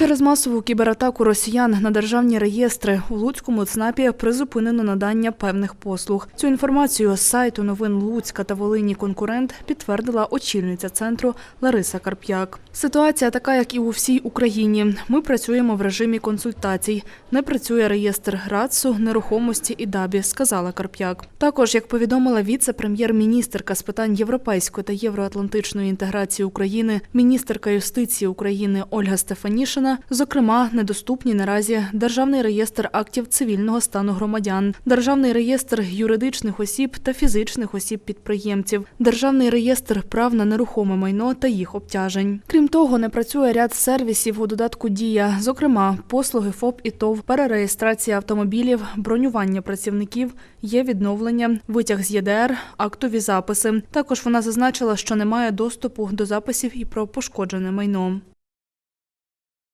Через масову кібератаку росіян на державні реєстри у Луцькому ЦНАПі призупинено надання певних послуг. Цю інформацію з сайту новин Луцька та Волині конкурент підтвердила очільниця центру Лариса Карп'як. Ситуація така, як і у всій Україні. Ми працюємо в режимі консультацій. Не працює реєстр РАЦУ, нерухомості і ДАБІ, сказала Карп'як. Також, як повідомила віце-прем'єр-міністерка з питань європейської та євроатлантичної інтеграції України, міністерка юстиції України Ольга Стефанішина, зокрема, недоступні наразі державний реєстр актів цивільного стану громадян, державний реєстр юридичних осіб та фізичних осіб-підприємців, державний реєстр прав на нерухоме майно та їх обтяжень. Крім того, не працює ряд сервісів у додатку Дія, зокрема, послуги ФОП і ТОВ, перереєстрація автомобілів, бронювання працівників, є відновлення, витяг з ЄДР, актові записи. Також вона зазначила, що немає доступу до записів і про пошкоджене майно.